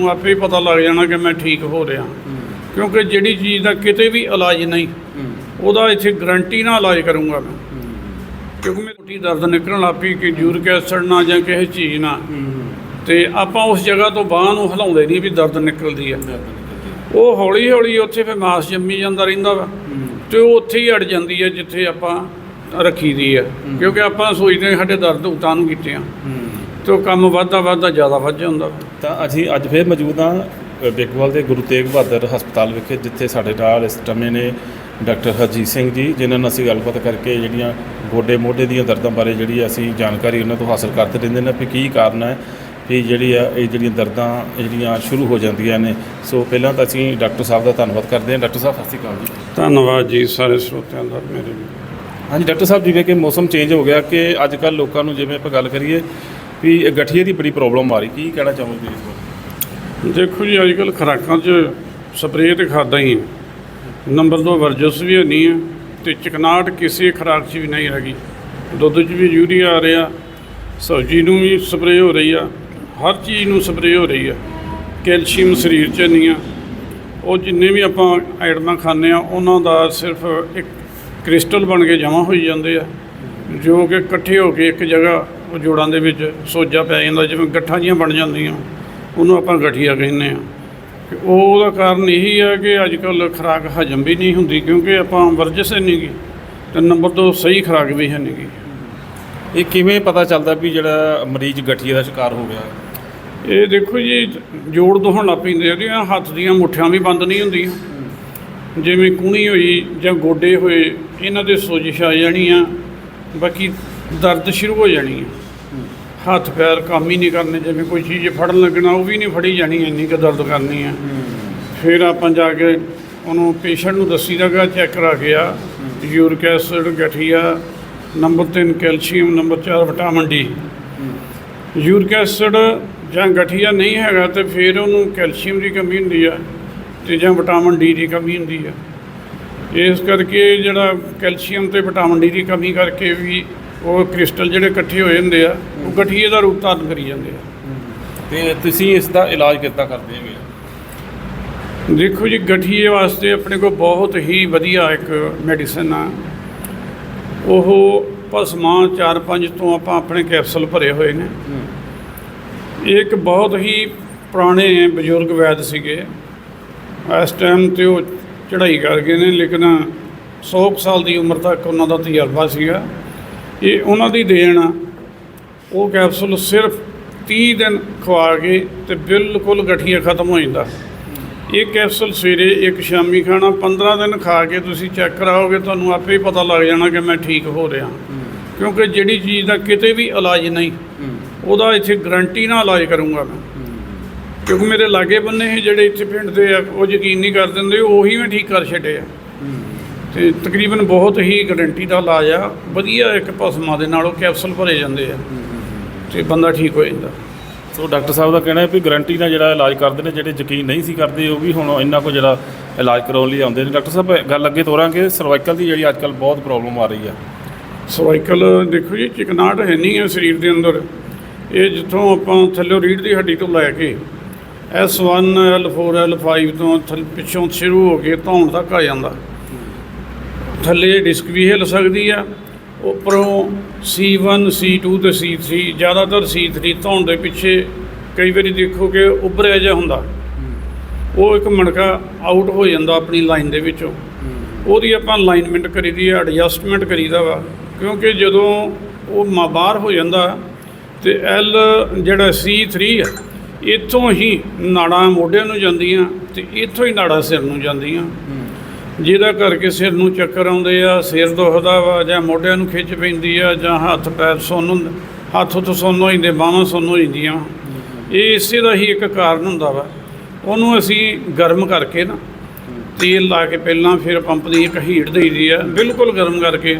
ਤੁਹਾਨੂੰ ਆਪੇ ਹੀ ਪਤਾ ਲੱਗ ਜਾਣਾ ਕਿ ਮੈਂ ਠੀਕ ਹੋ ਰਿਹਾ। ਕਿਉਂਕਿ ਜਿਹੜੀ ਚੀਜ਼ ਦਾ ਕਿਤੇ ਵੀ ਇਲਾਜ ਨਹੀਂ, ਉਹਦਾ ਇੱਥੇ ਗਰੰਟੀ ਨਾਲ ਇਲਾਜ ਕਰੂੰਗਾ ਮੈਂ। ਕਿਉਂਕਿ ਮੇਰੀ ਰੋਟੀ ਦਰਦ ਨਿਕਲਣ ਲੱਗ ਕਿ ਯੂਰਿਕ ਐਸਿਡ ਨਾਲ ਜਾਂ ਕਿਸੇ ਚੀਜ਼ ਨਾਲ। ਤੇ ਆਪਾਂ ਉਸ ਜਗ੍ਹਾ ਤੋਂ ਬਾਹ ਨੂੰ ਹਿਲਾਉਂਦੇ ਨਹੀਂ ਵੀ ਦਰਦ ਨਿਕਲਦੀ ਆ। ਉਹ ਹੌਲੀ ਹੌਲੀ ਉੱਥੇ ਫਿਰ ਮਾਸ ਜੰਮੀ ਜਾਂਦਾ ਰਹਿੰਦਾ ਵਾ। ਤੇ ਉਹ ਉੱਥੇ ਹੀ ਅੜ ਜਾਂਦੀ ਹੈ ਜਿੱਥੇ ਆਪਾਂ ਰੱਖੀ ਦੀ ਹੈ ਕਿਉਂਕਿ ਆਪਾਂ ਸੋਚਦੇ ਹਾਂ ਸਾਡੇ ਦਰਦ ਉਤਾਂ ਨੂੰ ਕੀਤੇ ਆ। ਤੇ ਉਹ ਕੰਮ ਵੱਧਦਾ ਵੱਧਦਾ ਜ਼ਿਆਦਾ ਵੱਧ ਜਾਂਦਾ ਵਾ। ਤਾਂ ਅਸੀਂ ਅੱਜ ਫੇਰ ਮੌਜੂਦ ਹਾਂ ਅ, ਬੇਗਵਾਲ ਦੇ ਗੁਰੂ ਤੇਗ ਬਹਾਦਰ ਹਸਪਤਾਲ ਵਿਖੇ ਜਿੱਥੇ ਸਾਡੇ ਨਾਲ ਇਸ ਸਮੇਂ ਨੇ ਡਾਕਟਰ ਹਰਜੀਤ ਸਿੰਘ ਜੀ ਜਿਨ੍ਹਾਂ ਨਾਲ ਅਸੀਂ ਗੱਲਬਾਤ ਕਰਕੇ ਜਿਹੜੀਆਂ ਗੋਡੇ ਮੋਢੇ ਦੀਆਂ ਦਰਦਾਂ ਬਾਰੇ ਜਿਹੜੀ ਅਸੀਂ ਜਾਣਕਾਰੀ ਉਹਨਾਂ ਤੋਂ ਹਾਸਲ ਕਰਦੇ ਰਹਿੰਦੇ ਨੇ ਵੀ ਕੀ ਕਾਰਨ ਹੈ ਵੀ ਜਿਹੜੀ ਆ ਇਹ ਜਿਹੜੀਆਂ ਦਰਦਾਂ ਜਿਹੜੀਆਂ ਸ਼ੁਰੂ ਹੋ ਜਾਂਦੀਆਂ ਨੇ। ਸੋ ਪਹਿਲਾਂ ਤਾਂ ਅਸੀਂ ਡਾਕਟਰ ਸਾਹਿਬ ਦਾ ਧੰਨਵਾਦ ਕਰਦੇ ਹਾਂ। ਡਾਕਟਰ ਸਾਹਿਬ ਸਤਿ ਸ਼੍ਰੀ ਅਕਾਲ ਜੀ। ਧੰਨਵਾਦ ਜੀ ਸਾਰੇ ਸਰੋਤਿਆਂ ਦਾ ਮੇਰੇ ਹਾਂਜੀ ਡਾਕਟਰ ਸਾਹਿਬ ਜਿਵੇਂ ਕਿ ਮੌਸਮ ਚੇਂਜ ਹੋ ਗਿਆ ਕਿ ਅੱਜ ਕੱਲ੍ਹ ਲੋਕਾਂ ਨੂੰ ਜਿਵੇਂ ਆਪਾਂ ਗੱਲ ਕਰੀਏ ਵੀ ਇਹ ਗਠੀਏ ਦੀ ਬੜੀ ਪ੍ਰੋਬਲਮ ਆ ਰਹੀ। ਕੀ ਕਹਿਣਾ ਚਾਹੋਗੇ ਇਸ ਬਾਰੇ? ਦੇਖੋ ਜੀ, ਅੱਜ ਕੱਲ੍ਹ ਖੁਰਾਕਾਂ 'ਚ ਸਪਰੇਅ ਤੇ ਖਾਦਾਂ ਹੀ ਹੈ ਨੰਬਰ 2 ਵਰਜਸ ਵੀ ਨਹੀਂ ਹੈ ਤੇ ਚਿਕਨਾਹਟ ਕਿਸੇ ਖੁਰਾਕ 'ਚ ਵੀ ਨਹੀਂ ਹੈਗੀ। ਦੁੱਧ 'ਚ ਵੀ ਯੂਰੀਆ ਆ ਰਿਹਾ, ਸਬਜ਼ੀ ਨੂੰ ਵੀ ਸਪਰੇਅ ਹੋ ਰਹੀ ਆ, ਹਰ ਚੀਜ਼ ਨੂੰ ਸਪਰੇਅ ਹੋ ਰਹੀ ਆ। ਕੈਲਸ਼ੀਅਮ ਸਰੀਰ 'ਚ ਨਹੀਂ ਆ। ਉਹ ਜਿੰਨੇ ਵੀ ਆਪਾਂ ਆਈਟਮਾਂ ਖਾਂਦੇ ਆ, ਉਹਨਾਂ ਦਾ ਸਿਰਫ ਇੱਕ ਕ੍ਰਿਸਟਲ ਬਣ ਕੇ ਜਮ੍ਹਾਂ ਹੋਈ ਜਾਂਦੇ ਆ, ਜੋ ਕਿ ਇਕੱਠੇ ਹੋ ਕੇ ਇੱਕ ਜਗ੍ਹਾ ਜੋੜਾਂ ਦੇ ਵਿੱਚ ਸੋਜਾ ਪੈ ਜਾਂਦਾ ਜਿਵੇਂ ਗੱਠਾਂ ਜੀਆਂ ਬਣ ਜਾਂਦੀਆਂ। ਉਹਨੂੰ ਆਪਾਂ ਗਠੀਆ ਕਹਿੰਦੇ ਆ ਉਹਦਾ ਕਾਰਨ ਇਹੀ ਹੈ ਕਿ ਅੱਜ ਕੱਲ ਖੁਰਾਕ ਹਜਮ ਵੀ ਨਹੀਂ ਹੁੰਦੀ ਕਿਉਂਕਿ ਆਪਾਂ ਵਰਜਸ ਹੀ ਨਹੀਂ ਗੀ ਤੇ ਨੰਬਰ 2 ਸਹੀ ਖੁਰਾਕ ਵੀ ਹੈ ਨਹੀਂ ਗੀ। ਇਹ ਕਿਵੇਂ ਪਤਾ ਚੱਲਦਾ ਵੀ ਜਿਹੜਾ ਮਰੀਜ਼ ਗਠੀਏ ਦਾ ਸ਼ਿਕਾਰ ਹੋ ਗਿਆ? ਇਹ ਦੇਖੋ ਜੀ ਜੋੜ ਦੋਹਣ ਲੱਗ ਪੈਂਦੇ ਆ ਉਹਦੀਆਂ ਹੱਥ ਦੀਆਂ ਮੁੱਠੀਆਂ ਵੀ ਬੰਦ ਨਹੀਂ ਹੁੰਦੀਆਂ। ਜਿਵੇਂ ਕੂਣੀ ਹੋਈ ਜਾਂ ਗੋਡੇ ਹੋਏ ਇਹਨਾਂ ਦੇ ਸੋਜਿਸ਼ ਆ ਜਾਣੀ ਆ। ਬਾਕੀ ਦਰਦ ਸ਼ੁਰੂ ਹੋ ਜਾਣੀ ਹੈ। ਹੱਥ ਪੈਰ ਕੰਮ ਹੀ ਨਹੀਂ ਕਰਨੇ, ਜਿਵੇਂ ਕੋਈ ਚੀਜ਼ ਫੜਨ ਲੱਗਣਾ, ਉਹ ਵੀ ਨਹੀਂ ਫੜੀ ਜਾਣੀ, ਇੰਨੀ ਕੁ ਦਰਦ ਕਰਨੀ ਹੈ। ਫਿਰ ਆਪਾਂ ਜਾ ਕੇ ਉਹਨੂੰ ਪੇਸ਼ੈਂਟ ਨੂੰ ਦੱਸੀਦਾਗਾ ਚੈੱਕ ਕਰਾ ਕੇ ਆ। Uric acid ਗਠੀਆ, number 3 calcium, number 4 vitamin D uric acid ਜਾਂ ਗਠੀਆ ਨਹੀਂ ਹੈਗਾ ਤੇ ਫਿਰ ਉਹਨੂੰ ਕੈਲਸ਼ੀਅਮ ਦੀ ਕਮੀ ਹੁੰਦੀ ਆ ਤੇ ਜਾਂ ਵਿਟਾਮਿਨ ਡੀ ਦੀ ਕਮੀ ਹੁੰਦੀ ਆ। ਇਸ ਕਰਕੇ ਜਿਹੜਾ ਕੈਲਸ਼ੀਅਮ ਤੇ ਵਿਟਾਮਿਨ ਡੀ ਦੀ ਕਮੀ ਕਰਕੇ ਵੀ ਉਹ ਕ੍ਰਿਸਟਲ ਜਿਹੜੇ ਇਕੱਠੇ ਹੋਏ ਹੁੰਦੇ ਆ ਉਹ ਗਠੀਏ ਦਾ ਰੂਪ ਧਾਰਨ ਕਰੀ ਜਾਂਦੇ ਆ। ਤੇ ਤੁਸੀਂ ਇਸ ਦਾ ਇਲਾਜ ਕਿੱਦਾਂ ਕਰਦੇ ਹੈਗੇ ਦੇਖੋ ਜੀ ਗਠੀਏ ਵਾਸਤੇ ਆਪਣੇ ਕੋਲ ਬਹੁਤ ਹੀ ਵਧੀਆ ਇੱਕ ਮੈਡੀਸਨ ਆ। ਉਹ ਭਸਮਾਂ 4-5 ਤੋਂ ਆਪਾਂ ਆਪਣੇ ਕੈਪਸੂਲ ਭਰੇ ਹੋਏ ਨੇ। ਇਹ ਇੱਕ ਬਹੁਤ ਹੀ ਪੁਰਾਣੇ ਬਜ਼ੁਰਗ ਵੈਦ ਸੀਗੇ। ਇਸ ਟਾਈਮ ਤੇ ਉਹ ਚੜ੍ਹਾਈ ਕਰ ਗਏ ਨੇ ਲੇਕਿਨ 100 ਕੁ ਸਾਲ ਦੀ ਉਮਰ ਤੱਕ ਉਹਨਾਂ ਦਾ ਤਜਰਬਾ ਸੀਗਾ। ਇਹ ਉਹਨਾਂ ਦੀ ਦੇਣ ਆ। ਉਹ ਕੈਪਸੂਲ ਸਿਰਫ 30 ਦਿਨ ਖਵਾ ਕੇ ਤੇ ਬਿਲਕੁਲ ਗਠੀਆ ਖਤਮ ਹੋ ਜਾਂਦਾ। ਇਹ ਕੈਪਸੂਲ ਸਵੇਰੇ ਇੱਕ, ਸ਼ਾਮੀ ਖਾਣਾ 15 ਦਿਨ ਖਾ ਕੇ ਤੁਸੀਂ ਚੈੱਕ ਕਰਾਓਗੇ, ਤੁਹਾਨੂੰ ਆਪੇ ਹੀ ਪਤਾ ਲੱਗ ਜਾਣਾ ਕਿ ਮੈਂ ਠੀਕ ਹੋ ਰਿਹਾ। ਕਿਉਂਕਿ ਜਿਹੜੀ ਚੀਜ਼ ਦਾ ਕਿਤੇ ਵੀ ਇਲਾਜ ਨਹੀਂ, ਉਹਦਾ ਇੱਥੇ ਗਰੰਟੀ ਨਾਲ ਇਲਾਜ ਕਰੂੰਗਾ ਮੈਂ। ਕਿਉਂਕਿ ਮੇਰੇ ਲਾਗੇ ਬੰਨੇ ਸੀ ਜਿਹੜੇ ਇੱਥੇ ਪਿੰਡ ਦੇ ਆ, ਉਹ ਯਕੀਨ ਨਹੀਂ ਕਰ ਦਿੰਦੇ, ਉਹੀ ਮੈਂ ਠੀਕ ਕਰ ਛੱਡੇ ਆ। ਤੇ ਤਕਰੀਬਨ ਬਹੁਤ ਹੀ ਗਰੰਟੀ ਦਾ ਇਲਾਜ ਆ। ਵਧੀਆ ਇੱਕ ਭਸਮਾਂ ਦੇ ਨਾਲ ਉਹ ਕੈਪਸੂਲ ਭਰੇ ਜਾਂਦੇ ਆ। ਤੇ ਬੰਦਾ ਠੀਕ ਹੋ ਜਾਂਦਾ। ਸੋ ਡਾਕਟਰ ਸਾਹਿਬ ਦਾ ਕਹਿਣਾ ਹੈ ਵੀ ਗਾਰੰਟੀ ਨਾਲ ਜਿਹੜਾ ਇਲਾਜ ਕਰਦੇ ਨੇ ਜਿਹੜੇ ਯਕੀਨ ਨਹੀਂ ਸੀ ਕਰਦੇ ਉਹ ਵੀ ਹੁਣ ਇੰਨਾ ਕੋ ਜਿਹੜਾ ਇਲਾਜ ਕਰਾਉਣ ਲਈ ਆਉਂਦੇ ਨੇ। ਡਾਕਟਰ ਸਾਹਿਬ ਗੱਲ ਅੱਗੇ ਤੋਰਾਂਗੇ। ਸਰਵਾਈਕਲ ਦੀ ਜਿਹੜੀ ਅੱਜ ਕੱਲ੍ਹ ਬਹੁਤ ਪ੍ਰੋਬਲਮ ਆ ਰਹੀ ਆ। ਸਰਵਾਈਕਲ ਦੇਖੋ ਜੀ ਚਿਕਨਾਹਟ ਹੈ ਨਹੀਂ ਹੈ ਸਰੀਰ ਦੇ ਅੰਦਰ। ਇਹ ਜਿੱਥੋਂ ਆਪਾਂ ਥੱਲੇ ਰੀੜ ਦੀ ਹੱਡੀ ਤੋਂ ਲੈ ਕੇ S1 L4 L5 ਤੋਂ ਥੱਲੇ ਪਿੱਛੋਂ ਸ਼ੁਰੂ ਹੋ ਕੇ ਧੌਣ ਤੱਕ ਆ ਜਾਂਦਾ। ਥੱਲੇ ਡਿਸਕ ਵੀ ਹਿੱਲ ਸਕਦੀ ਆ ਉੱਪਰੋਂ C1 C2 ਤੇ C3 ਜ਼ਿਆਦਾਤਰ C3 ਧੌਣ ਦੇ ਪਿੱਛੇ ਕਈ ਵਾਰੀ ਦੇਖੋ ਕਿ ਉੱਭਰਿਆ ਜਿਹਾ ਹੁੰਦਾ। ਉਹ ਇੱਕ ਮਣਕਾ ਆਊਟ ਹੋ ਜਾਂਦਾ ਆਪਣੀ ਲਾਈਨ ਦੇ ਵਿੱਚੋਂ। ਉਹਦੀ ਆਪਾਂ ਅਲਾਈਨਮੈਂਟ ਕਰੀਦੀ ਆ ਐਡਜਸਟਮੈਂਟ ਕਰੀਦਾ ਵਾ। ਕਿਉਂਕਿ ਜਦੋਂ ਉਹ ਬਾਹਰ ਹੋ ਜਾਂਦਾ ਤੇ ਐਲ ਜਿਹੜਾ C3 ਆ ਇੱਥੋਂ ਹੀ ਨਾੜਾਂ ਮੋਢਿਆਂ ਨੂੰ ਜਾਂਦੀਆਂ ਤੇ ਇੱਥੋਂ ਹੀ ਨਾੜਾਂ ਸਿਰ ਨੂੰ ਜਾਂਦੀਆਂ। ਜਿਹਦਾ ਕਰਕੇ ਸਿਰ ਨੂੰ ਚੱਕਰ ਆਉਂਦੇ ਆ ਸਿਰ ਦੁਖਦਾ ਵਾ ਜਾਂ ਮੋਢਿਆਂ ਨੂੰ ਖਿੱਚ ਪੈਂਦੀ ਆ ਜਾਂ ਹੱਥ ਪੈਰ ਸੁੰਨ ਹੱਥ ਤੋਂ ਸੁੰਨ ਹੋ ਜਾਂਦੇ ਬਾਹਾਂ ਸੁੰਨ ਹੋ ਜਾਂਦੀਆਂ ਇਹ ਇਸੇ ਦਾ ਹੀ ਇੱਕ ਕਾਰਨ ਹੁੰਦਾ ਵਾ। ਉਹਨੂੰ ਅਸੀਂ ਗਰਮ ਕਰਕੇ ਨਾ ਤੇਲ ਲਾ ਕੇ ਪਹਿਲਾਂ ਫਿਰ ਪੰਪ ਦੀ ਇੱਕ ਹੀਟ ਦੇਈਦੀ ਆ ਬਿਲਕੁਲ ਗਰਮ ਕਰਕੇ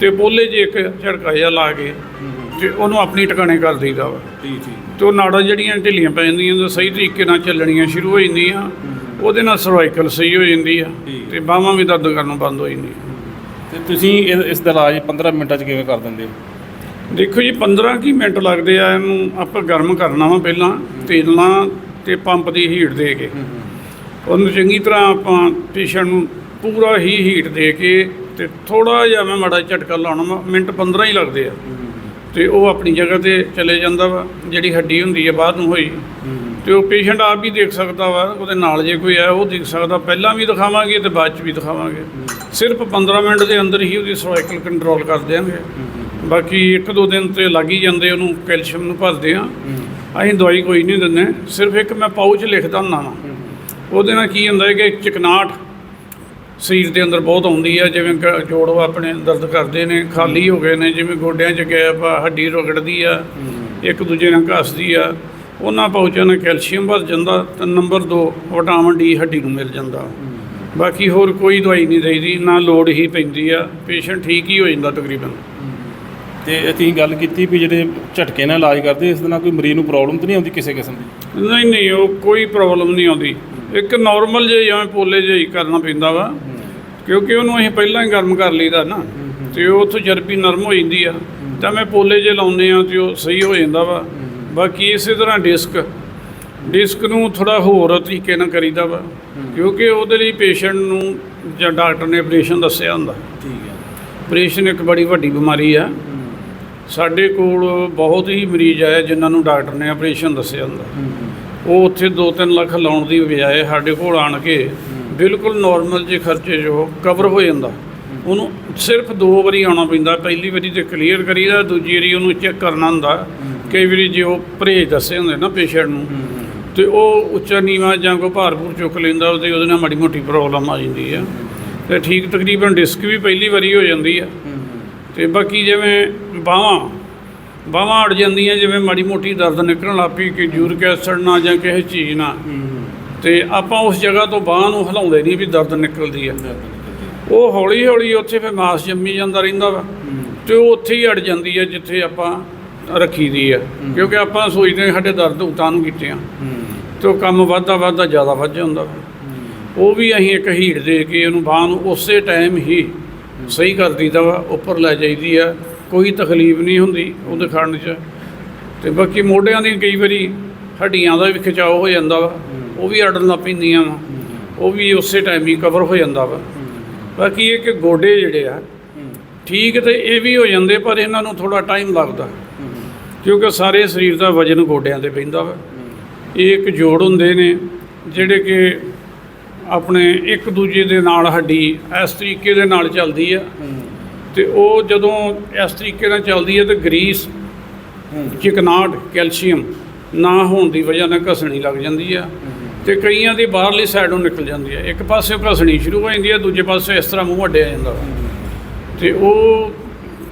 ਤੇ ਬੋਲੇ ਜੇ ਇੱਕ ਝੜਕਾ ਜਿਹਾ ਲਾ ਕੇ ਤੇ ਉਹਨੂੰ ਆਪਣੀ ਟਿਕਾਣੇ ਕਰ ਦਈਦਾ ਵਾ। ਠੀਕ ਠੀਕ। ਤੇ ਉਹ ਨਾੜਾਂ ਜਿਹੜੀਆਂ ਢਿੱਲੀਆਂ ਪੈ ਜਾਂਦੀਆਂ ਤੇ ਸਹੀ ਤਰੀਕੇ ਨਾਲ ਚੱਲਣੀਆਂ ਸ਼ੁਰੂ ਹੋ ਜਾਂਦੀਆਂ। ਉਹਦੇ ਨਾਲ ਸਰਵਾਈਕਲ ਸਹੀ ਹੋ ਜਾਂਦੀ ਆ ਠੀਕ। ਤੇ ਬਾਹਾਂ ਵੀ ਦਰਦ ਕਰਨੋਂ ਬੰਦ ਹੋ ਜਾਂਦੀਆਂ ਤੇ ਤੁਸੀਂ ਇਹ- ਇਸ ਦਾ ਇਲਾਜ 15 ਮਿੰਟਾਂ 'ਚ ਕਿਵੇਂ ਕਰ ਦਿੰਦੇ ਹੋ? ਦੇਖੋ ਜੀ 15 ਕੀ ਮਿੰਟ ਲੱਗਦੇ ਆ ਇਹਨੂੰ ਆਪਾਂ ਗਰਮ ਕਰਨਾ ਵਾ ਪਹਿਲਾਂ ਤੇਲ ਨਾਲ ਤੇ ਪੰਪ ਦੀ ਹੀਟ ਦੇ ਕੇ। ਉਹਨੂੰ ਚੰਗੀ ਤਰ੍ਹਾਂ ਆਪਾਂ ਪੇਸ਼ੈਂਟ ਨੂੰ ਪੂਰਾ ਹੀ ਹੀਟ ਦੇ ਕੇ ਤੇ ਥੋੜਾ ਜਿਹਾ ਮੈਂ ਮਾੜਾ ਜਿਹਾ ਝਟਕਾ ਲਾਉਣਾ ਵਾ, ਮਿੰਟ 15 ਹੀ ਲੱਗਦੇ ਆ। ਤੇ ਉਹ ਆਪਣੀ ਜਗ੍ਹਾ ਤੇ ਚਲੇ ਜਾਂਦਾ ਵਾ ਜਿਹੜੀ ਹੱਡੀ ਹੁੰਦੀ ਹੈ ਬਾਹਰ ਨੂੰ ਹੋਈ। ਤੇ ਉਹ ਪੇਸ਼ੈਂਟ ਆਪ ਵੀ ਦੇਖ ਸਕਦਾ ਵਾ, ਉਹਦੇ ਨਾਲ ਜੇ ਕੋਈ ਹੈ ਉਹ ਦੇਖ ਸਕਦਾ। ਪਹਿਲਾਂ ਵੀ ਦਿਖਾਵਾਂਗੇ ਤੇ ਬਾਅਦ ਚ ਵੀ ਦਿਖਾਵਾਂਗੇ। ਸਿਰਫ 15 ਮਿੰਟ ਦੇ ਅੰਦਰ ਹੀ ਉਹਦੀ ਸਰਵਾਈਕਲ ਕੰਟਰੋਲ ਕਰ ਦਿਆਂਗੇ ਬਾਕੀ ਇੱਕ ਦੋ ਦਿਨ ਤੇ ਲੱਗ ਹੀ ਜਾਂਦੇ, ਉਹਨੂੰ ਕੈਲਸ਼ੀਅਮ ਨੂੰ ਭਰਦੇ ਆ ਅਸੀਂ ਦਵਾਈ ਕੋਈ ਨਹੀਂ ਦਿੰਦੇ, ਸਿਰਫ ਇੱਕ ਮੈਂ ਪਾਊਚ ਲਿਖਦਾ ਹੁੰਦਾ ਵਾਂ। ਉਹਦੇ ਨਾਲ ਕੀ ਹੁੰਦਾ ਹੈ ਕਿ ਚਿਕਨਾਹਟ ਸਰੀਰ ਦੇ ਅੰਦਰ ਬਹੁਤ ਆਉਂਦੀ ਆ, ਜਿਵੇਂ ਗ- ਜੋੜ ਆਪਣੇ ਦਰਦ ਕਰਦੇ ਨੇ, ਖਾਲੀ ਹੋ ਗਏ ਨੇ, ਜਿਵੇਂ ਗੋਡਿਆਂ 'ਚ ਗੈਪ ਆ, ਹੱਡੀ ਰਗੜਦੀ ਆ, ਇੱਕ ਦੂਜੇ ਨਾਲ ਘਸਦੀ ਆ। ਉਹਨਾਂ ਪਾਉਚਾਂ ਨਾਲ ਕੈਲਸ਼ੀਅਮ ਵੱਧ ਜਾਂਦਾ ਤੇ ਨੰਬਰ 2 ਵਿਟਾਮਿਨ ਡੀ ਹੱਡੀ ਨੂੰ ਮਿਲ ਜਾਂਦਾ। ਬਾਕੀ ਹੋਰ ਕੋਈ ਦਵਾਈ ਨਹੀਂ ਦੇਈਦੀ ਨਾ ਲੋੜ ਹੀ ਪੈਂਦੀ ਆ ਪੇਸ਼ੈਂਟ ਠੀਕ ਹੀ ਹੋ ਜਾਂਦਾ ਤਕਰੀਬਨ। ਤੇ ਅਸੀਂ ਗੱਲ ਕੀਤੀ ਵੀ ਜਿਹੜੇ ਝਟਕੇ ਨਾਲ ਇਲਾਜ ਕਰਦੇ ਇਸ ਦੇ ਨਾਲ ਕੋਈ ਮਰੀਜ਼ ਨੂੰ ਪ੍ਰੋਬਲਮ ਤਾਂ ਨਹੀਂ ਆਉਂਦੀ ਕਿਸੇ ਕਿਸਮ ਦੀ? ਨਹੀਂ ਨਹੀਂ ਉਹ ਕੋਈ ਪ੍ਰੋਬਲਮ ਨਹੀਂ ਆਉਂਦੀ। ਇੱਕ ਨਾਰਮਲ ਜਿਹੀ ਜਿਵੇਂ ਪੋਲੇ ਜਿਹੀ ਕਰਨਾ ਪੈਂਦਾ ਵਾ ਕਿਉਂਕਿ ਉਹਨੂੰ ਅਸੀਂ ਪਹਿਲਾਂ ਹੀ ਗਰਮ ਕਰ ਲਈਦਾ ਨਾ ਤੇ ਉਹ ਉੱਥੋਂ ਚਰਬੀ ਨਰਮ ਹੋ ਜਾਂਦੀ ਆ। ਤਾਂ ਮੈਂ ਪੋਲੇ ਜੇ ਲਾਉਂਦੇ ਆ ਤੇ ਉਹ ਸਹੀ ਹੋ ਜਾਂਦਾ ਵਾ। ਬਾਕੀ ਇਸੇ ਤਰ੍ਹਾਂ ਡਿਸਕ ਡਿਸਕ ਨੂੰ ਥੋੜਾ ਹੋਰ ਤਰੀਕੇ ਨਾਲ ਕਰੀਦਾ ਵਾ ਕਿਉਂਕਿ ਉਹਦੇ ਲਈ ਪੇਸ਼ੈਂਟ ਨੂੰ ਜਾਂ ਡਾਕਟਰ ਨੇ ਆਪਰੇਸ਼ਨ ਦੱਸਿਆ ਹੁੰਦਾ। ਠੀਕ ਹੈ। ਆਪਰੇਸ਼ਨ ਇੱਕ ਬੜੀ ਵੱਡੀ ਬਿਮਾਰੀ ਆ। ਸਾਡੇ ਕੋਲ ਬਹੁਤ ਹੀ ਮਰੀਜ਼ ਆਏ ਜਿਨ੍ਹਾਂ ਨੂੰ ਡਾਕਟਰ ਨੇ ਆਪਰੇਸ਼ਨ ਦੱਸਿਆ ਹੁੰਦਾ। ਉਹ ਉੱਥੇ 2-3 ਲੱਖ ਲਾਉਣ ਦੀ ਬਜਾਏ ਸਾਡੇ ਕੋਲ ਆਣ ਕੇ ਬਿਲਕੁਲ ਨਾਰਮਲ ਜੇ ਖਰਚੇ ਜੋ ਕਵਰ ਹੋ ਜਾਂਦਾ। ਉਹਨੂੰ ਸਿਰਫ ਦੋ ਵਾਰੀ ਆਉਣਾ ਪੈਂਦਾ। ਪਹਿਲੀ ਵਾਰੀ ਤੇ ਕਲੀਅਰ ਕਰੀਦਾ ਦੂਜੀ ਵਾਰੀ ਉਹਨੂੰ ਚੈੱਕ ਕਰਨਾ ਹੁੰਦਾ। ਕਈ ਵਾਰੀ ਜੇ ਉਹ ਪਰਹੇਜ਼ ਦੱਸੇ ਹੁੰਦੇ ਨਾ ਪੇਸ਼ੈਂਟ ਨੂੰ ਤੇ ਉਹ ਉੱਚਾ ਨੀਵਾਂ ਜਾਂ ਕੋਈ ਭਾਰਪੂਰ ਚੁੱਕ ਲੈਂਦਾ ਉਹਦੇ ਉਹਦੇ ਨਾਲ ਮਾੜੀ ਮੋਟੀ ਪ੍ਰੋਬਲਮ ਆ ਜਾਂਦੀ ਆ। ਤੇ ਠੀਕ ਤਕਰੀਬਨ ਡਿਸਕ ਵੀ ਪਹਿਲੀ ਵਾਰੀ ਹੋ ਜਾਂਦੀ ਆ। ਤੇ ਬਾਕੀ ਜਿਵੇਂ ਬਾਹਾਂ ਬਾਹਾਂ ਅੜ ਜਾਂਦੀਆਂ ਜਿਵੇਂ ਮਾੜੀ ਮੋਟੀ ਦਰਦ ਨਿਕਲਣ ਲੱਗ ਪਈ ਕਿ ਯੂਰਿਕ ਐਸਿਡ ਨਾਲ ਜਾਂ ਕਿਸੇ ਚੀਜ਼ ਨਾਲ ਤੇ ਆਪਾਂ ਉਸ ਜਗ੍ਹਾ ਤੋਂ ਬਾਹਾਂ ਨੂੰ ਹਿਲਾਉਂਦੇ ਨਹੀਂ ਵੀ ਦਰਦ ਨਿਕਲਦੀ ਆ। ਉਹ ਹੌਲੀ ਹੌਲੀ ਉੱਥੇ ਫਿਰ ਮਾਸ ਜੰਮੀ ਜਾਂਦਾ ਰਹਿੰਦਾ ਵਾ। ਤੇ ਉਹ ਉੱਥੇ ਹੀ ਅੜ ਜਾਂਦੀ ਆ ਜਿੱਥੇ ਆਪਾਂ ਰੱਖੀ ਦੀ ਆ। ਕਿਉਂਕਿ ਆਪਾਂ ਸੋਚਦੇ ਹਾਂ ਸਾਡੇ ਦਰਦ ਉਤਾਂ ਨੂੰ ਕੀਤੇ ਆ। ਤੇ ਉਹ ਕੰਮ ਵੱਧਦਾ ਵੱਧਦਾ ਜ਼ਿਆਦਾ ਵੱਧ ਜਾਂਦਾ। ਉਹ ਵੀ ਅਸੀਂ ਇੱਕ ਹੀਟ ਦੇ ਕੇ ਉਹਨੂੰ ਬਾਂਹ ਨੂੰ ਉਸੇ ਟਾਈਮ ਹੀ ਸਹੀ ਕਰ ਦਿੱਤਾ ਵਾ ਉੱਪਰ ਲੈ ਜਾਈਦੀ ਆ। ਕੋਈ ਤਕਲੀਫ ਨਹੀਂ ਹੁੰਦੀ ਉਹਦੇ ਖੜਨ 'ਚ। ਤੇ ਬਾਕੀ ਮੋਢਿਆਂ ਦੀ ਕਈ ਵਾਰੀ ਹੱਡੀਆਂ ਦਾ ਵੀ ਖਿਚਾਓ ਹੋ ਜਾਂਦਾ ਵਾ। ਉਹ ਵੀ ਅੜਨ ਲੱਗ ਪੈਂਦੀਆਂ ਵਾ। ਉਹ ਵੀ ਉਸੇ ਟਾਈਮ ਹੀ ਕਵਰ ਹੋ ਜਾਂਦਾ ਵਾ। ਬਾਕੀ ਇਹ ਕਿ ਗੋਡੇ ਜਿਹੜੇ ਆ ਠੀਕ ਤੇ ਇਹ ਵੀ ਹੋ ਜਾਂਦੇ ਪਰ ਇਹਨਾਂ ਨੂੰ ਥੋੜਾ ਟਾਈਮ ਲੱਗਦਾ। ਕਿਉਂਕਿ ਸਾਰੇ ਸਰੀਰ ਦਾ ਵਜਨ ਗੋਡਿਆਂ ਤੇ ਪੈਂਦਾ ਵਾ। ਇਹ ਇੱਕ ਜੋੜ ਹੁੰਦੇ ਨੇ, ਜਿਹੜੇ ਕਿ ਆਪਣੇ ਇੱਕ ਦੂਜੇ ਦੇ ਨਾਲ ਹੱਡੀ ਇਸ ਤਰੀਕੇ ਦੇ ਨਾਲ ਚੱਲਦੀ ਆ। ਤੇ ਉਹ ਜਦੋਂ ਇਸ ਤਰੀਕੇ ਨਾਲ ਚੱਲਦੀ ਹੈ ਤੇ ਗਰੀਸ ਚਿਕਨਾਟ ਕੈਲਸ਼ੀਅਮ ਨਾ ਹੋਣ ਦੀ ਵਜ੍ਹਾ ਨਾਲ ਘਸਣੀ ਲੱਗ ਜਾਂਦੀ ਆ। ਤੇ ਕਈਆਂ ਦੀ ਬਾਹਰਲੀ ਸਾਈਡੋਂ ਨਿਕਲ ਜਾਂਦੀ ਆ। ਇੱਕ ਪਾਸੇ ਘਸਣੀ ਸ਼ੁਰੂ ਹੋ ਜਾਂਦੀ ਆ, ਦੂਜੇ ਪਾਸੇ ਇਸ ਤਰ੍ਹਾਂ ਮੂੰਹ ਵੱਡਿਆ ਜਾਂਦਾ ਵਾ। ਤੇ ਉਹ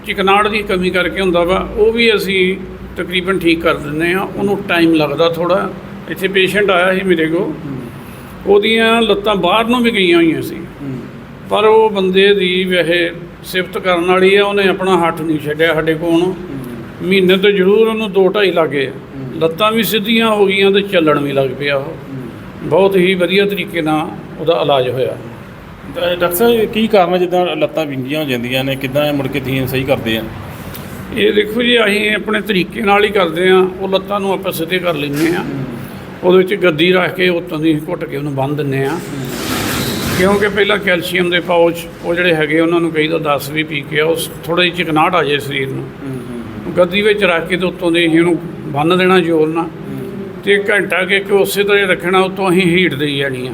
ਚਿਕਨਾਟ ਦੀ ਕਮੀ ਕਰਕੇ ਹੁੰਦਾ ਵਾ। ਉਹ ਵੀ ਅਸੀਂ ਤਕਰੀਬਨ ਠੀਕ ਕਰ ਦਿੰਦੇ ਆ ਉਹਨੂੰ ਟਾਈਮ ਲੱਗਦਾ ਥੋੜਾ ਇੱਥੇ ਪੇਸ਼ੈਂਟ ਆਇਆ ਸੀ ਮੇਰੇ ਕੋਲ। ਉਹਦੀਆਂ ਲੱਤਾਂ ਬਾਹਰ ਨੂੰ ਵੀ ਗਈਆਂ ਹੋਈਆਂ ਸੀ। ਪਰ ਉਹ ਬੰਦੇ ਦੀ ਵੈਸੇ ਸਿਫਤ ਕਰਨ ਵਾਲੀ ਆ ਉਹਨੇ ਆਪਣਾ ਹੱਥ ਨਹੀਂ ਛੱਡਿਆ ਸਾਡੇ ਕੋਲ। ਮਹੀਨੇ ਤੋਂ ਜ਼ਰੂਰ ਉਹਨੂੰ 2.5 ਲੱਗੇ ਲੱਤਾਂ ਵੀ ਸਿੱਧੀਆਂ ਹੋ ਗਈਆਂ ਤੇ ਚੱਲਣ ਵੀ ਲੱਗ ਪਿਆ ਉਹ। ਬਹੁਤ ਹੀ ਵਧੀਆ ਤਰੀਕੇ ਨਾਲ ਉਹਦਾ ਇਲਾਜ ਹੋਇਆ। ਡਾਕਟਰ ਸਾਹਿਬ ਕੀ ਕਾਰਨ ਜਿੱਦਾਂ ਲੱਤਾਂ ਵਿੰਗੀਆਂ ਹੋ ਜਾਂਦੀਆਂ ਨੇ? ਕਿੱਦਾਂ ਮੁੜ ਕੇ ਤੁਸੀਂ ਸਹੀ ਕਰਦੇ ਆ? ਇਹ ਦੇਖੋ ਜੀ, ਅਸੀਂ ਆਪਣੇ ਤਰੀਕੇ ਨਾਲ ਹੀ ਕਰਦੇ ਆ ਉਹ ਲੱਤਾਂ ਨੂੰ ਆਪਾਂ ਸਿੱਧੇ ਕਰ ਲੈਂਦੇ ਆ ਉਹਦੇ ਵਿੱਚ ਗੱਦੀ ਰੱਖ ਕੇ ਉੱਤੋਂ ਦੀ ਘੁੱਟ ਕੇ ਉਹਨੂੰ ਬੰਨ੍ਹ ਦਿੰਦੇ ਆ ਕਿਉਂਕਿ ਪਹਿਲਾਂ ਕੈਲਸ਼ੀਅਮ ਦੇ ਪਾਉਚ ਉਹ ਜਿਹੜੇ ਹੈਗੇ, ਉਹਨਾਂ ਨੂੰ ਕਈ ਕਹੀਦਾ 10 ਵੀ ਪੀ ਕੇ ਉਹ ਥੋੜਾ ਜਿਹੀ ਚਿਕਨਾਹਟ ਆ ਜਾਏ ਸਰੀਰ ਨੂੰ। ਗੱਦੀ ਵਿੱਚ ਰੱਖ ਕੇ ਤੇ ਉੱਤੋਂ ਦੇ ਅਸੀਂ ਉਹਨੂੰ ਬੰਨ੍ਹ ਦੇਣਾ ਜ਼ੋਰ ਨਾਲ। ਤੇ ਘੰਟਾ ਕੇ ਕਿ ਉਸੇ ਤਰ੍ਹਾਂ ਰੱਖਣਾ, ਉੱਤੋਂ ਅਸੀਂ ਹੀਟ ਦੇਈ ਜਾਣੀ ਆ।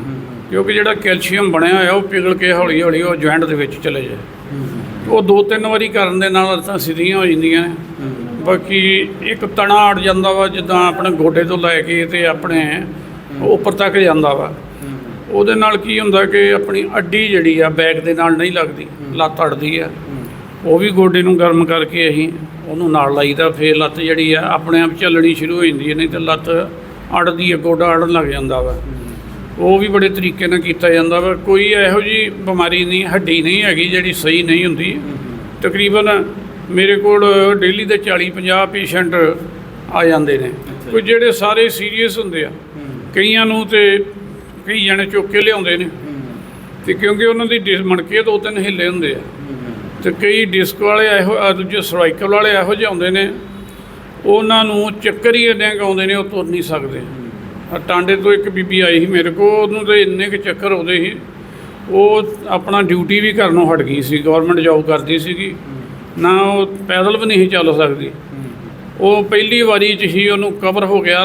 ਕਿਉਂਕਿ ਜਿਹੜਾ ਕੈਲਸ਼ੀਅਮ ਬਣਿਆ ਹੋਇਆ, ਉਹ ਪਿਘਲ ਕੇ ਹੌਲੀ ਹੌਲੀ ਉਹ ਜੁਆਇੰਟ ਦੇ ਵਿੱਚ ਚਲੇ ਜਾਏ। ਉਹ ਦੋ ਤਿੰਨ ਵਾਰੀ ਕਰਨ ਦੇ ਨਾਲ ਤਾਂ ਸਿੱਧੀਆਂ ਹੋ ਜਾਂਦੀਆਂ ਨੇ। ਬਾਕੀ ਇੱਕ ਤਣਾ ਅੜ ਜਾਂਦਾ ਵਾ, ਜਿੱਦਾਂ ਆਪਣੇ ਗੋਡੇ ਤੋਂ ਲੈ ਕੇ ਤੇ ਆਪਣੇ ਉੱਪਰ ਤੱਕ ਜਾਂਦਾ ਵਾ। ਉਹਦੇ ਨਾਲ ਕੀ ਹੁੰਦਾ ਕਿ ਆਪਣੀ ਅੱਡੀ ਜਿਹੜੀ ਆ, ਬੈਕ ਦੇ ਨਾਲ ਨਹੀਂ ਲੱਗਦੀ, ਲੱਤ ਅੜਦੀ ਆ। ਉਹ ਵੀ ਗੋਡੇ ਨੂੰ ਗਰਮ ਕਰਕੇ ਅਸੀਂ ਉਹਨੂੰ ਨਾਲ ਲਾਈਦਾ, ਫੇਰ ਲੱਤ ਜਿਹੜੀ ਆ, ਆਪਣੇ ਆਪ ਚੱਲਣੀ ਸ਼ੁਰੂ ਹੋ ਜਾਂਦੀ ਹੈ, ਨਹੀਂ ਤਾਂ ਲੱਤ ਅੜਦੀ ਹੈ ਗੋਡਾ ਅੜਨ ਲੱਗ ਜਾਂਦਾ ਵਾ। ਉਹ ਵੀ ਬੜੇ ਤਰੀਕੇ ਨਾਲ ਕੀਤਾ ਜਾਂਦਾ ਵਾ। ਕੋਈ ਇਹੋ ਜੀ ਬਿਮਾਰੀ ਨਹੀਂ ਹੱਡੀ ਨਹੀਂ ਹੈਗੀ ਜਿਹੜੀ ਸਹੀ ਨਹੀਂ ਹੁੰਦੀ। ਤਕਰੀਬਨ ਮੇਰੇ ਕੋਲ ਡੇਲੀ ਦੇ 40 50 ਪੇਸ਼ੈਂਟ ਆ ਜਾਂਦੇ ਨੇ। ਕੋਈ ਜਿਹੜੇ ਸਾਰੇ ਸੀਰੀਅਸ ਹੁੰਦੇ ਆ ਕਈਆਂ ਨੂੰ ਤੇ ਕਈ ਜਣੇ ਚੁੱਕ ਕੇ ਲਿਆਉਂਦੇ ਨੇ। ਤੇ ਕਿਉਂਕਿ ਉਹਨਾਂ ਦੀ ਡਿਸ ਮਣਕੇ ਦੋ ਤਿੰਨ ਹਿੱਲੇ ਹੁੰਦੇ ਆ। ਤੇ ਕਈ ਡਿਸਕ ਵਾਲੇ ਇਹੋ ਦੂਜੇ ਸਰਵਾਈਕਲ ਵਾਲੇ ਇਹੋ ਜਿਹੇ ਆਉਂਦੇ ਨੇ। ਉਹਨਾਂ ਨੂੰ ਚੱਕਰ ਹੀ ਇੰਨੇ ਆਉਂਦੇ ਨੇ ਉਹ ਤੁਰ ਨਹੀਂ ਸਕਦੇ। ਟਾਂਡੇ ਤੋਂ ਇੱਕ ਬੀਬੀ ਆਈ ਸੀ ਮੇਰੇ ਕੋਲ ਉਹਨੂੰ ਤੇ ਇੰਨੇ ਕੁ ਚੱਕਰ ਆਉਂਦੇ ਸੀ। ਉਹ ਆਪਣਾ ਡਿਊਟੀ ਵੀ ਕਰਨੋਂ ਹਟ ਗਈ ਸੀ ਗਵਰਨਮੈਂਟ ਜੌਬ ਕਰਦੀ ਸੀਗੀ। ਨਾ ਉਹ ਪੈਦਲ ਵੀ ਨਹੀਂ ਚੱਲ ਸਕਦੀ। ਉਹ ਪਹਿਲੀ ਵਾਰੀ 'ਚ ਹੀ ਉਹਨੂੰ ਕਵਰ ਹੋ ਗਿਆ।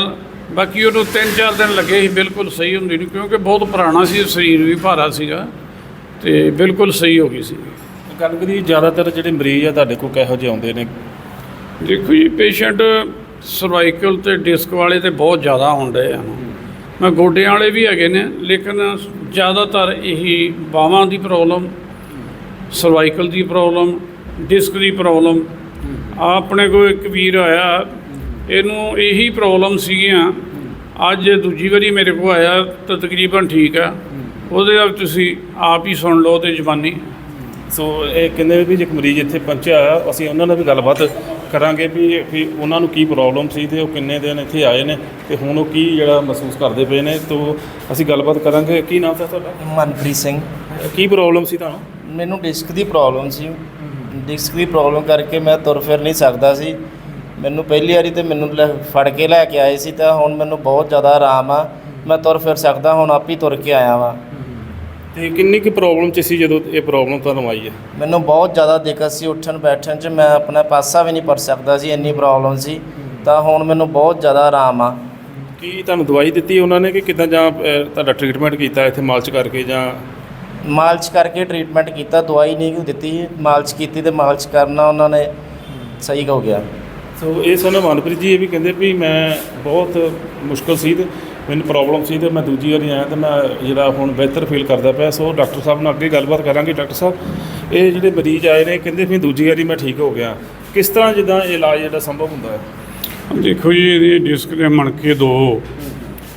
ਬਾਕੀ ਉਹਨੂੰ 3-4 ਦਿਨ ਲੱਗੇ ਸੀ ਬਿਲਕੁਲ ਸਹੀ ਹੁੰਦੀ ਨੂੰ ਕਿਉਂਕਿ ਬਹੁਤ ਪੁਰਾਣਾ ਸੀ ਸਰੀਰ ਵੀ ਭਾਰਾ ਸੀਗਾ ਤੇ ਬਿਲਕੁਲ ਸਹੀ ਹੋ ਗਈ ਸੀ। ਗੱਲ ਕਰੀ ਜ਼ਿਆਦਾਤਰ ਜਿਹੜੇ ਮਰੀਜ਼ ਆ ਤੁਹਾਡੇ ਕੋਲ ਕਿਹੋ ਜਿਹੇ ਆਉਂਦੇ ਨੇ? ਦੇਖੋ ਜੀ ਪੇਸ਼ੈਂਟ ਸਰਵਾਈਕਲ ਤੇ ਡਿਸਕ ਵਾਲੇ ਤੇ ਬਹੁਤ ਜ਼ਿਆਦਾ ਹੁੰਦੇ ਆ। ਮੈਂ ਗੋਡਿਆਂ ਵਾਲੇ ਵੀ ਹੈਗੇ ਨੇ, ਲੇਕਿਨ ਜ਼ਿਆਦਾਤਰ ਇਹੀ ਬਾਹਾਂ ਦੀ ਪ੍ਰੋਬਲਮ, ਸਰਵਾਈਕਲ ਦੀ ਪ੍ਰੋਬਲਮ, ਡਿਸਕ ਦੀ ਪ੍ਰੋਬਲਮ। ਆਪਣੇ ਕੋਲ ਇੱਕ ਵੀਰ ਆਇਆ, ਇਹਨੂੰ ਇਹੀ ਪ੍ਰੋਬਲਮ ਸੀਗੀਆਂ, ਅੱਜ ਦੂਜੀ ਵਾਰੀ ਮੇਰੇ ਕੋਲ ਆਇਆ, ਤਾਂ ਤਕਰੀਬਨ ਠੀਕ ਆ। ਉਹਦੇ ਨਾਲ ਤੁਸੀਂ ਆਪ ਹੀ ਸੁਣ ਲਓ ਤੇ ਜ਼ਬਾਨੀ ਸੋ ਇਹ ਕਹਿੰਦੇ ਵੀ ਜੇ ਇੱਕ ਮਰੀਜ਼ ਇੱਥੇ ਪਹੁੰਚਿਆ ਆ ਅਸੀਂ ਉਹਨਾਂ ਨਾਲ ਵੀ ਗੱਲਬਾਤ ਕਰਾਂਗੇ ਵੀ ਵੀ ਉਹਨਾਂ ਨੂੰ ਕੀ ਪ੍ਰੋਬਲਮ ਸੀ ਤੇ ਉਹ ਕਿੰਨੇ ਦਿਨ ਇੱਥੇ ਆਏ ਨੇ ਤੇ ਹੁਣ ਉਹ ਕੀ ਜਿਹੜਾ ਮਹਿਸੂਸ ਕਰਦੇ ਪਏ ਨੇ ਤੋਂ ਅਸੀਂ ਗੱਲਬਾਤ ਕਰਾਂਗੇ। ਕੀ ਨਾਮ ਹੈ ਤੁਹਾਡਾ? ਮਨਪ੍ਰੀਤ ਸਿੰਘ। ਕੀ ਪ੍ਰੋਬਲਮ ਸੀ ਤੁਹਾਨੂੰ? ਮੈਨੂੰ ਡਿਸਕ ਦੀ ਪ੍ਰੋਬਲਮ ਸੀ। ਡਿਸਕ ਦੀ ਪ੍ਰੋਬਲਮ ਕਰਕੇ ਮੈਂ ਤੁਰ ਫਿਰ ਨਹੀਂ ਸਕਦਾ ਸੀ। ਮੈਨੂੰ ਪਹਿਲੀ ਵਾਰੀ ਤੇ ਮੈਨੂੰ ਫੜ ਕੇ ਲੈ ਕੇ ਆਏ ਸੀ ਤਾਂ ਹੁਣ ਮੈਨੂੰ ਬਹੁਤ ਜ਼ਿਆਦਾ ਆਰਾਮ ਆ। ਮੈਂ ਤੁਰ ਫਿਰ ਸਕਦਾ ਹੁਣ ਆਪ ਹੀ ਤੁਰ ਕੇ ਆਇਆ ਵਾਂ। ਤੇ ਕਿੰਨੀ ਕੁ ਪ੍ਰੋਬਲਮ ਚ ਸੀ ਜਦੋਂ ਇਹ ਪ੍ਰੋਬਲਮ ਤੁਹਾਨੂੰ ਆਈ ਹੈ? ਮੈਨੂੰ ਬਹੁਤ ਜ਼ਿਆਦਾ ਦਿੱਕਤ ਸੀ ਉੱਠਣ ਬੈਠਣ 'ਚ। ਮੈਂ ਆਪਣਾ ਪਾਸਾ ਵੀ ਨਹੀਂ ਪੜ ਸਕਦਾ ਸੀ ਇੰਨੀ ਪ੍ਰੋਬਲਮ ਸੀ। ਤਾਂ ਹੁਣ ਮੈਨੂੰ ਬਹੁਤ ਜ਼ਿਆਦਾ ਆਰਾਮ ਆ। ਕੀ ਤੁਹਾਨੂੰ ਦਵਾਈ ਦਿੱਤੀ ਉਹਨਾਂ ਨੇ ਕਿ ਕਿਦਾਂ ਜਾਂ ਅਹ, ਤੁਹਾਡਾ ਟ੍ਰੀਟਮੈਂਟ ਕੀਤਾ ਇੱਥੇ ਮਾਲਚ ਕਰਕੇ ਜਾਂ? ਮਾਲਸ਼ ਕਰਕੇ ਟ੍ਰੀਟਮੈਂਟ ਕੀਤਾ ਦਵਾਈ ਨਹੀਂ ਦਿੱਤੀ। ਮਾਲਸ਼ ਕੀਤੀ ਤੇ ਮਾਲਸ਼ ਕਰਨਾ ਉਹਨਾਂ ਨੇ ਸਹੀ ਹੋ ਗਿਆ। ਸੋ ਇਹ ਸਾਨੂੰ ਮਨਪ੍ਰੀਤ ਜੀ ਇਹ ਵੀ ਕਹਿੰਦੇ ਵੀ ਮੈਂ ਬਹੁਤ ਮੁਸ਼ਕਲ ਸੀ ਤੇ ਮੈਨੂੰ ਪ੍ਰੋਬਲਮ ਸੀ ਤੇ ਮੈਂ ਦੂਜੀ ਵਾਰੀ ਆਇਆ ਤੇ ਮੈਂ ਜਿਹੜਾ ਹੁਣ ਬਿਹਤਰ ਫੀਲ ਕਰਦਾ ਪਿਆ, ਸੋ ਡਾਕਟਰ ਸਾਹਿਬ ਨਾਲ ਅੱਗੇ ਗੱਲਬਾਤ ਕਰਾਂਗੇ ਡਾਕਟਰ ਸਾਹਿਬ। ਇਹ ਜਿਹੜੇ ਮਰੀਜ਼ ਆਏ ਨੇ, ਕਹਿੰਦੇ ਵੀ ਦੂਜੀ ਵਾਰੀ ਮੈਂ ਠੀਕ ਹੋ ਗਿਆ। ਕਿਸ ਤਰ੍ਹਾਂ ਜਿੱਦਾਂ ਇਲਾਜ ਜਿਹੜਾ ਸੰਭਵ ਹੁੰਦਾ ਹੈ? ਦੇਖੋ ਜੀ, ਇਹਦੇ ਡਿਸਕ ਦੇ ਮਣਕੇ ਦੋ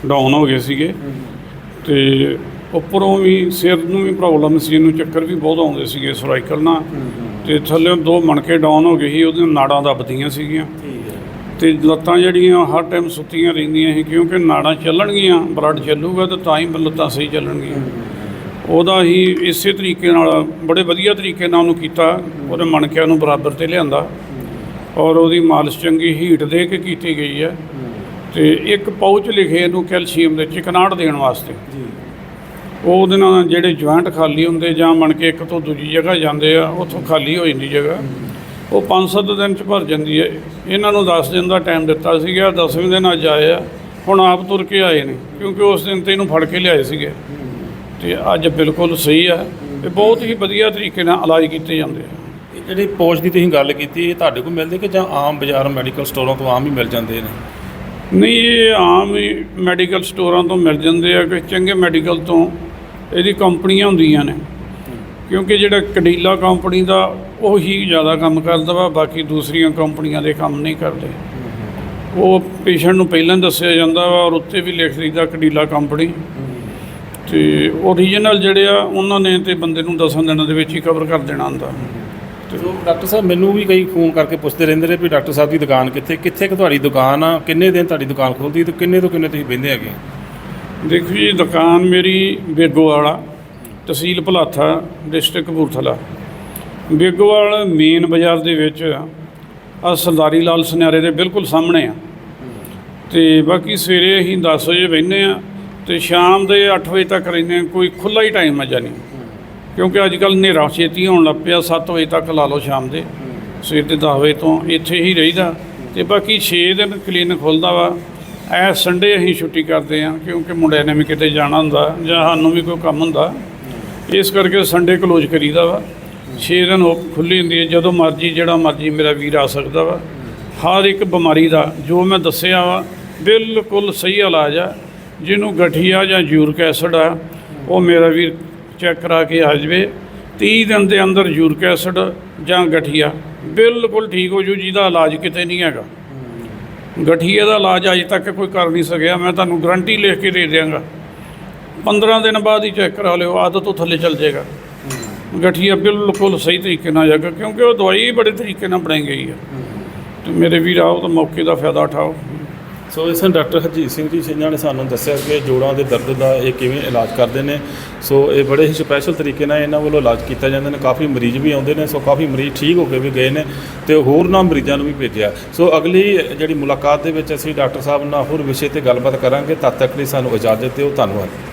ਡਾਊਨ ਹੋ ਗਏ ਸੀਗੇ। ਤੇ ਉੱਪਰੋਂ ਵੀ ਸਿਰ ਨੂੰ ਵੀ ਪ੍ਰੋਬਲਮ ਸੀ, ਇਹਨੂੰ ਚੱਕਰ ਵੀ ਬਹੁਤ ਆਉਂਦੇ ਸੀਗੇ ਸਰਵਾਈਕਲ ਨਾਲ। ਤੇ ਥੱਲੇ ਦੋ ਮਣਕੇ ਡਾਊਨ ਹੋ ਗਏ ਸੀ ਉਹਦੀਆਂ ਨਾੜਾਂ ਦੱਬਦੀਆਂ ਸੀਗੀਆਂ। ਤੇ ਲੱਤਾਂ ਜਿਹੜੀਆਂ ਹਰ ਟਾਈਮ ਸੁੱਤੀਆਂ ਰਹਿੰਦੀਆਂ ਸੀ ਕਿਉਂਕਿ ਨਾੜਾਂ ਚੱਲਣਗੀਆਂ ਬਲੱਡ ਚੱਲੂਗਾ ਤਾਂ ਤਾਂ ਹੀ ਲੱਤਾਂ ਸਹੀ ਚੱਲਣਗੀਆਂ। ਉਹਦਾ ਹੀ ਇਸੇ ਤਰੀਕੇ ਨਾਲ ਬੜੇ ਵਧੀਆ ਤਰੀਕੇ ਨਾਲ ਉਹਨੂੰ ਕੀਤਾ ਉਹਦੇ ਮਣਕਿਆਂ ਨੂੰ ਬਰਾਬਰ ਤੇ ਲਿਆਂਦਾ। ਔਰ ਉਹਦੀ ਮਾਲਿਸ਼ ਚੰਗੀ ਹੀਟ ਦੇ ਕੇ ਕੀਤੀ ਗਈ ਹੈ। ਤੇ ਇੱਕ ਪਾਊਚ ਲਿਖੇ ਇਹਨੂੰ ਕੈਲਸ਼ੀਅਮ ਦੇ ਚਿਕਨਾਹਟ ਦੇਣ ਵਾਸਤੇ। ਜੀ। ਉਹ ਉਹਦੇ ਨਾਲ ਜਿਹੜੇ ਜੁਆਇੰਟ ਖਾਲੀ ਹੁੰਦੇ ਜਾਂ ਮਣ ਕੇ ਇੱਕ ਤੋਂ ਦੂਜੀ ਜਗ੍ਹਾ ਜਾਂਦੇ ਆ ਉੱਥੋਂ ਖਾਲੀ ਹੋ ਜਾਂਦੀ ਜਗ੍ਹਾ। ਉਹ 5-7 ਦਿਨ ਚ ਭਰ ਜਾਂਦੀ ਹੈ। ਇਹਨਾਂ ਨੂੰ 10 ਦਿਨ ਦਾ ਟਾਈਮ ਦਿੱਤਾ ਸੀਗਾ 10ਵੇਂ ਦਿਨ ਅੱਜ ਆਏ ਆ। ਹੁਣ ਆਪ ਤੁਰ ਕੇ ਆਏ ਨੇ ਕਿਉਂਕਿ ਉਸ ਦਿਨ ਤੇ ਇਹਨੂੰ ਫੜ ਕੇ ਲਿਆਏ ਸੀਗੇ। ਤੇ ਅੱਜ ਬਿਲਕੁਲ ਸਹੀ ਆ ਤੇ ਬਹੁਤ ਹੀ ਵਧੀਆ ਤਰੀਕੇ ਨਾਲ ਇਲਾਜ ਕੀਤੇ ਜਾਂਦੇ ਆ। ਇਹ ਜਿਹੜੀ ਪੋਜ ਦੀ ਤੁਸੀਂ ਗੱਲ ਕੀਤੀ ਇਹ ਤੁਹਾਡੇ ਕੋਲ ਮਿਲਦੇ ਕਿ ਜਾਂ ਆਮ ਬਾਜ਼ਾਰ ਮੈਡੀਕਲ ਸਟੋਰਾਂ ਤੋਂ ਆਮ ਹੀ ਮਿਲ ਜਾਂਦੇ ਨੇ? ਨਹੀਂ ਇਹ ਆਮ ਹੀ ਮੈਡੀਕਲ ਸਟੋਰਾਂ ਤੋਂ ਮਿਲ ਜਾਂਦੇ ਆ ਕਿ ਚੰਗੇ ਮੈਡੀਕਲ ਤੋਂ ਇਹਦੀ ਕੰਪਨੀਆਂ ਹੁੰਦੀਆਂ ਨੇ। ਕਿਉਂਕਿ ਜਿਹੜਾ ਕਡੀਲਾ ਕੰਪਨੀ ਦਾ ਉਹ ਹੀ ਜ਼ਿਆਦਾ ਕੰਮ ਕਰਦਾ ਵਾ ਬਾਕੀ ਦੂਸਰੀਆਂ ਕੰਪਨੀਆਂ ਦੇ ਕੰਮ ਨਹੀਂ ਕਰਦੇ। ਉਹ ਪੇਸ਼ੈਂਟ ਨੂੰ ਪਹਿਲਾਂ ਦੱਸਿਆ ਜਾਂਦਾ ਵਾ ਔਰ ਉੱਤੇ ਵੀ ਲਿਖ ਦਈਦਾ ਕਡੀਲਾ ਕੰਪਨੀ। ਤੇ ਓਰੀਜਨਲ ਜਿਹੜੇ ਆ ਉਹਨਾਂ ਨੇ ਤੇ ਬੰਦੇ ਨੂੰ ਦਸਾਂ ਦਿਨਾਂ ਦੇ ਵਿੱਚ ਹੀ ਕਵਰ ਕਰ ਦੇਣਾ ਹੁੰਦਾ। ਸੋ ਡਾਕਟਰ ਸਾਹਿਬ ਮੈਨੂੰ ਵੀ ਕਈ ਫੋਨ ਕਰਕੇ ਪੁੱਛਦੇ ਰਹਿੰਦੇ ਨੇ ਵੀ ਡਾਕਟਰ ਸਾਹਿਬ ਦੀ ਦੁਕਾਨ ਕਿੱਥੇ ਕਿੱਥੇ ਕਿ ਤੁਹਾਡੀ ਦੁਕਾਨ ਆ ਕਿੰਨੇ ਦਿਨ ਤੁਹਾਡੀ ਦੁਕਾਨ ਖੁੱਲਦੀ ਤੇ ਕਿੰਨੇ ਤੋਂ ਕਿੰਨੇ ਤੁਸੀਂ ਬਹਿੰਦੇ ਹੈਗੇ? ਦੇਖੋ ਜੀ ਦੁਕਾਨ ਮੇਰੀ ਬੇਗੋਵਾਲਾ ਤਹਿਸੀਲ ਭਲਾਥਾ, ਡਿਸਟ੍ਰਿਕਟ ਕਪੂਰਥਲਾ। ਬੇਗੋਵਾਲ ਮੇਨ ਬਾਜ਼ਾਰ ਦੇ ਵਿੱਚ ਆ ਸਰਦਾਰੀ ਲਾਲ ਸੁਨਿਆਰੇ ਦੇ ਬਿਲਕੁਲ ਸਾਹਮਣੇ ਆ। ਤੇ ਬਾਕੀ ਸਵੇਰੇ ਅਸੀਂ 10 ਵਜੇ ਬਹਿੰਦੇ ਆ ਤੇ ਸ਼ਾਮ ਦੇ 8 ਵਜੇ ਤੱਕ ਰਹਿੰਦੇ ਹਾਂ ਕੋਈ ਖੁੱਲਾ ਹੀ ਟਾਈਮ ਹੈ ਜਾਨੀ ਕਿਉਂਕਿ ਅੱਜ ਕੱਲ੍ਹ ਹਨੇਰਾ ਛੇਤੀ ਹੋਣ ਲੱਗ ਪਿਆ 7 ਵਜੇ ਤੱਕ ਲਾ ਲਓ ਸ਼ਾਮ ਦੇ। ਸਵੇਰ ਦੇ 10 ਵਜੇ ਤੋਂ ਇੱਥੇ ਹੀ ਰਹੀਦਾ। ਤੇ ਬਾਕੀ 6 ਦਿਨ ਕਲੀਨਿਕ ਖੁੱਲਦਾ ਵਾ। ਐ ਸੰਡੇ ਅਸੀਂ ਛੁੱਟੀ ਕਰਦੇ ਆ, ਕਿਉਂਕਿ ਮੁੰਡਿਆਂ ਨੇ ਵੀ ਕਿਤੇ ਜਾਣਾ ਹੁੰਦਾ ਜਾਂ ਸਾਨੂੰ ਵੀ ਕੋਈ ਕੰਮ ਹੁੰਦਾ। ਇਸ ਕਰਕੇ ਸੰਡੇ ਕਲੋਜ਼ ਕਰੀਦਾ ਵਾ। 6 ਦਿਨ ਉਹ ਖੁੱਲੀ ਹੁੰਦੀ ਹੈ, ਜਦੋਂ ਮਰਜ਼ੀ, ਜਿਹੜਾ ਮਰਜ਼ੀ ਮੇਰਾ ਵੀਰ ਆ ਸਕਦਾ ਵਾ। ਹਰ ਇੱਕ ਬਿਮਾਰੀ ਦਾ, ਜੋ ਮੈਂ ਦੱਸਿਆ ਵਾ, ਬਿਲਕੁਲ ਸਹੀ ਇਲਾਜ ਆ। ਜਿਹਨੂੰ ਗਠੀਆ ਜਾਂ ਯੂਰਿਕ ਐਸਿਡ ਆ, ਉਹ ਮੇਰਾ ਵੀਰ ਚੈੱਕ ਕਰਾ ਕੇ ਆ ਜਾਵੇ। 30 ਦਿਨ ਦੇ ਅੰਦਰ ਯੂਰਿਕ ਐਸਿਡ ਜਾਂ ਗਠੀਆ, ਬਿਲਕੁਲ ਠੀਕ ਹੋ ਜੂ, ਜਿਹਦਾ ਇਲਾਜ ਕਿਤੇ ਨਹੀਂ ਹੈਗਾ। ਗਠੀਏ ਦਾ ਇਲਾਜ ਅਜੇ ਤੱਕ ਕੋਈ ਕਰ ਨਹੀਂ ਸਕਿਆ, ਮੈਂ ਤੁਹਾਨੂੰ ਗਰੰਟੀ ਲਿਖ ਕੇ ਦੇ ਦਿਆਂਗਾ। 15 ਦਿਨ ਬਾਅਦ ਹੀ ਚੈੱਕ ਕਰਾ ਲਿਓ, ਆਦਤ ਤੋਂ ਥੱਲੇ ਚੱਲ ਜਾਏਗਾ। ਗਠੀਆ ਬਿਲਕੁਲ ਸਹੀ ਤਰੀਕੇ ਨਾਲ ਜਾਏਗਾ, ਕਿਉਂਕਿ ਉਹ ਦਵਾਈ ਬੜੇ ਤਰੀਕੇ ਨਾਲ ਬਣਾਈ ਗਈ ਹੈ ਤੇ ਮੇਰੇ ਵੀਰ ਆਓ ਤਾਂ ਮੌਕੇ ਦਾ ਫਾਇਦਾ ਉਠਾਓ। ਸੋ ਇਸ ਨੂੰ ਡਾਕਟਰ ਹਰਜੀਤ ਸਿੰਘ ਜੀ ਸਿੰਘਾਂ ਨੇ ਸਾਨੂੰ ਦੱਸਿਆ ਕਿ ਜੋੜਾਂ ਦੇ ਦਰਦ ਦਾ ਇਹ ਕਿਵੇਂ ਇਲਾਜ ਕਰਦੇ ਨੇ। ਸੋ ਇਹ ਬੜੇ ਹੀ ਸਪੈਸ਼ਲ ਤਰੀਕੇ ਨਾਲ ਇਹਨਾਂ ਵੱਲੋਂ ਇਲਾਜ ਕੀਤਾ ਜਾਂਦਾ ਨੇ। ਕਾਫੀ ਮਰੀਜ਼ ਵੀ ਆਉਂਦੇ ਨੇ, ਸੋ ਕਾਫੀ ਮਰੀਜ਼ ਠੀਕ ਹੋ ਕੇ ਵੀ ਗਏ ਨੇ ਤੇ ਹੋਰ ਨਾ ਮਰੀਜ਼ਾਂ ਨੂੰ ਵੀ ਭੇਜਿਆ। ਸੋ ਅਗਲੀ ਜਿਹੜੀ ਮੁਲਾਕਾਤ ਦੇ ਵਿੱਚ ਅਸੀਂ ਡਾਕਟਰ ਸਾਹਿਬ ਨਾਲ ਹੋਰ ਵਿਸ਼ੇ ਤੇ ਗੱਲਬਾਤ ਕਰਾਂਗੇ। ਤਦ ਤੱਕ ਲਈ ਸਾਨੂੰ ਇਜਾਜ਼ਤ ਦਿਓ। ਧੰਨਵਾਦ।